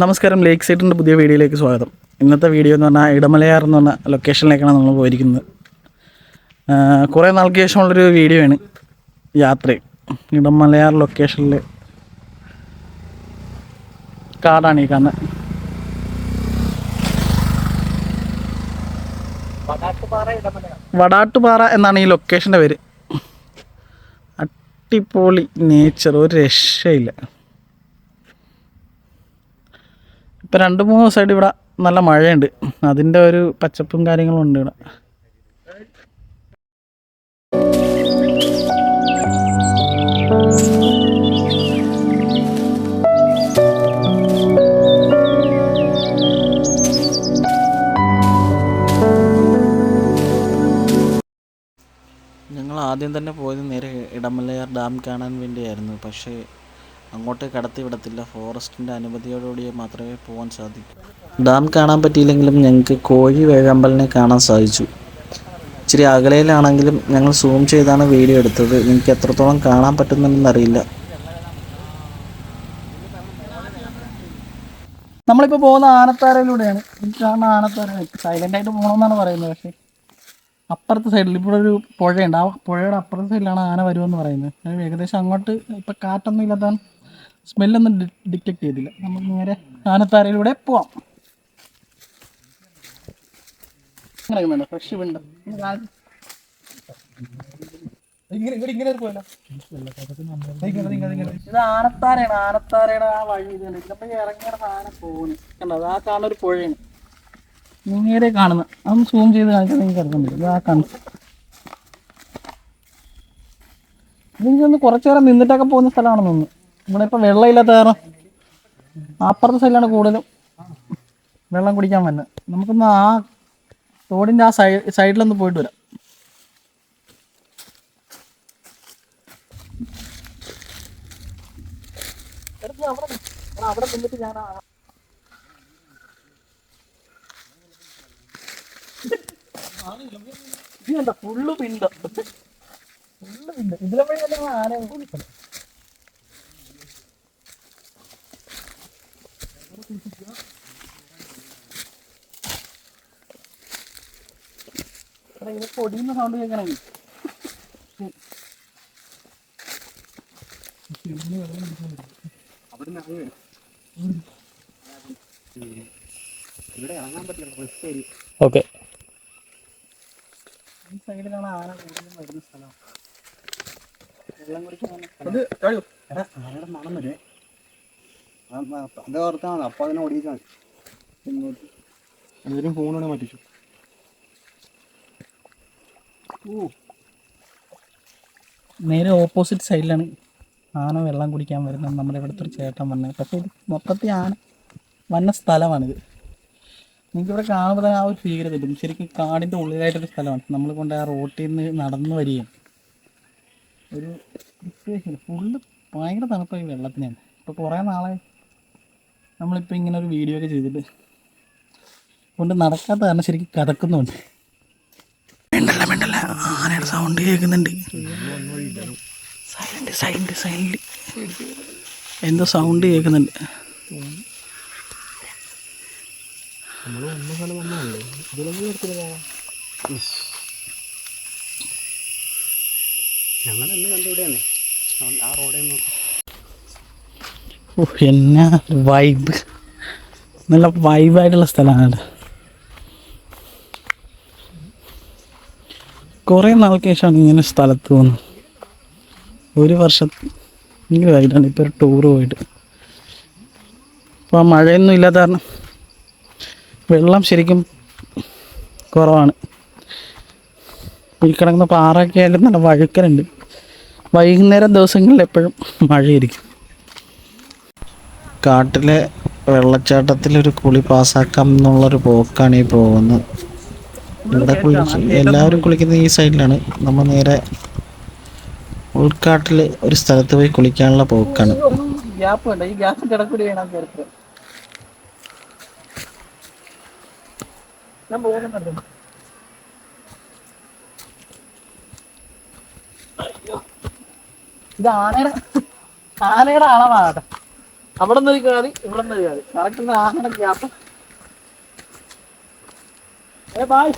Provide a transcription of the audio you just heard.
നമസ്കാരം ലേക്ക് സൈറ്റിന്റെ പുതിയ വീഡിയോയിലേക്ക് സ്വാഗതം. ഇന്നത്തെ വീഡിയോ എന്ന് പറഞ്ഞാൽ ഇടമലയാർ എന്ന് പറഞ്ഞ ലൊക്കേഷനിലേക്കാണ് നമ്മൾ പോയിരിക്കുന്നത്. കുറേ നാൾക്ക് ശേഷമുള്ളൊരു വീഡിയോ ആണ് യാത്ര. ഇടമലയാർ ലൊക്കേഷനിൽ കാടാണ് ഈ കാണുന്നത് വടാട്ടുപാറ എന്നാണ് ഈ ലൊക്കേഷന്റെ പേര്. അടിപൊളി നേച്ചർ ഒരു രക്ഷയില്ല. ഇപ്പം രണ്ട് മൂന്ന് ദിവസമായിട്ട് ഇവിടെ നല്ല മഴയുണ്ട്. അതിന്റെ ഒരു പച്ചപ്പും കാര്യങ്ങളും ഉണ്ട് ഇവിടെ. ഞങ്ങൾ ആദ്യം തന്നെ പോയത് നേരെ ഇടമലയാർ ഡാം കാണാൻ വേണ്ടിയായിരുന്നു. പക്ഷേ അങ്ങോട്ട് കടത്തി വിടത്തില്ല. ഫോറസ്റ്റിന്റെ അനുമതിയോടുകൂടി മാത്രമേ പോകാൻ സാധിക്കൂ. ഡാം കാണാൻ പറ്റിയില്ലെങ്കിലും ഞങ്ങൾക്ക് കോഴി വേഴാമ്പലിനെ കാണാൻ സാധിച്ചു. ഇച്ചിരി അകലയിലാണെങ്കിലും ഞങ്ങൾ സൂം ചെയ്താണ് വീഡിയോ എടുത്തത്. എനിക്ക് എത്രത്തോളം കാണാൻ പറ്റുന്നുണ്ടെന്ന് അറിയില്ല. നമ്മളിപ്പോൾ പോകുന്ന ആനത്താരയിലൂടെയാണ്. എനിക്ക് കാണുന്ന ആനത്താര സൈലന്റ് ആയിട്ട് പോകണമെന്നാണ് പറയുന്നത്. പക്ഷേ അപ്പുറത്തെ സൈഡിൽ ഇവിടെ ഒരു പുഴയുണ്ട്. ആ പുഴയുടെ അപ്പുറത്തെ സൈഡിലാണ് ആന വരുമെന്ന് പറയുന്നത്. ഏകദേശം അങ്ങോട്ട് ഇപ്പം കാറ്റൊന്നും ഇല്ലാത്ത സ്മെല്ലൊന്നും ഡിറ്റക്ട് ചെയ്തില്ല. നമുക്ക് നേരെ ആനത്താരയിലൂടെ പോവാം. വേണ്ട ഫ്രഷ് വിണ്ട് ഇങ്ങനെ ഇവിടെ ഇങ്ങനെ പോയല്ലോ ഇത് ആനത്താരയാണ് ആനത്താരയുടെ ആ വഴി ഇതാണ് ഇതിലപ്പോൾ ഇറങ്ങിയ ആന പോകുന്നു കണ്ടോ? അത് ആ കാണുന്ന ഒരു പുഴയാണ്. നേരെ കാണുന്നത് അതൊന്ന് സൂം ചെയ്ത് കാണിച്ചാൽ നിങ്ങൾക്ക് അറിയാൻ പറ്റും. ഇത് ആ കാണുന്നു. ഇതിനൊന്ന് കുറച്ച് നേരം നിന്നിട്ടൊക്കെ പോകുന്ന സ്ഥലമാണെന്ന് ഇപ്പോൾ വെള്ളമില്ലാത്ത കാരണം അപ്പുറത്തെ സൈഡിലാണ് കൂടുതലും വെള്ളം കുടിക്കാൻ വന്നത് നമുക്കൊന്ന് ആ തോടിന്റെ ആ സൈഡ് സൈഡിലൊന്ന് പോയിട്ട് വരാം. അവിടെ ഞാൻ ഫുള്ള് പിണ്ട. ഫുള്ള് പിണ്ട. ഇതിലെ വഴി തന്നെ ആന ഓടിക്കണം ഇവിടെ ഇറങ്ങാൻ പറ്റില്ല സൗണ്ട് കേൾക്കണമെങ്കിൽ ഓക്കെ. ഈ സൈഡിലാണ് ആന കൂടുതലും വരുന്ന സ്ഥലം. വെള്ളം കുടിക്കാൻ എടാ ആനയുടെ മണം വരെ. അത് ഓർത്താണ് അപ്പൊ അതിനെ ഓടിയിട്ടാണ് ഇങ്ങോട്ട് എന്തെങ്കിലും ഫോണാണ് മാറ്റിച്ചു. നേരെ ഓപ്പോസിറ്റ് സൈഡിലാണ് ആന വെള്ളം കുടിക്കാൻ വരുന്നത്. നമ്മുടെ ഇവിടുത്തെ ഒരു ചേട്ടൻ വന്നത് പക്ഷേ ഇത് മൊത്തത്തിൽ ആന വന്ന സ്ഥലമാണിത്. നിങ്ങൾക്കിവിടെ കാണുമ്പോൾ തന്നെ ആ ഒരു ഫീൽ കിട്ടും ശരിക്കും കാടിന്റെ ഉള്ളിലായിട്ടൊരു സ്ഥലമാണ്. നമ്മൾ കൊണ്ട് ആ റോട്ടിൽ നിന്ന് നടന്നു വരികയും ഒരു ഫുള്ള് ഭയങ്കര തണുപ്പായി വെള്ളത്തിനാണ്. ഇപ്പോൾ കുറേ നാളെ നമ്മളിപ്പോൾ ഇങ്ങനെ ഒരു വീഡിയോ ഒക്കെ ചെയ്തിട്ട് കൊണ്ട് നടക്കാത്ത കാരണം ശരിക്കും കടക്കുന്നുണ്ട്. മിണ്ടല്ല മിണ്ടല്ല. ആനയുടെ സൗണ്ട് കേൾക്കുന്നുണ്ട്. സൈലന്റ് സൈലന്റ് സൈലന്റ് എന്തോ സൗണ്ട് കേൾക്കുന്നുണ്ട്. ഞങ്ങൾ എന്ന് കണ്ടിവിടെയാണ് ആ റോഡേ നോക്കി. എന്നാ വൈബ് നല്ല വൈബായിട്ടുള്ള സ്ഥലമാണ് കുറേ നാൾക്ക് ശേഷമാണ് ഇങ്ങനെ സ്ഥലത്ത് പോകുന്നത് ഒരു വർഷം ഇങ്ങനെ ആയിട്ടാണ് ഇപ്പോൾ ഒരു ടൂറ് പോയിട്ട്. അപ്പോൾ ആ മഴയൊന്നും ഇല്ലാത്ത കാരണം വെള്ളം ശരിക്കും കുറവാണ്. ഈ കിടക്കുന്ന പാറയൊക്കെ ആയാലും നല്ല വഴുക്കലുണ്ട്. വൈകുന്നേരം ദിവസങ്ങളിൽ എപ്പോഴും മഴയായിരിക്കും. കാട്ടിലെ വെള്ളച്ചാട്ടത്തിലൊരു കുളി പാസ്സാക്കാം എന്നുള്ളൊരു പോക്കാണ് ഈ പോകുന്നത്. ഇവിടെ എല്ലാവരും കുളിക്കുന്നത് ഈ സൈഡിലാണ്. നമ്മൾ നേരെ ഉൾക്കാട്ടിൽ ഒരു സ്ഥലത്ത് പോയി കുളിക്കാനുള്ള പോക്കാണ്. ഇത് ആനയുടെ ആനയുടെ അളവാണ് അവിടെ നിന്ന് കയറി ഇവിടെ നിന്ന് കയറി. കറക്റ്റ് ആനയുടെ ഗ്യാപ്പ് ഏ ബായ്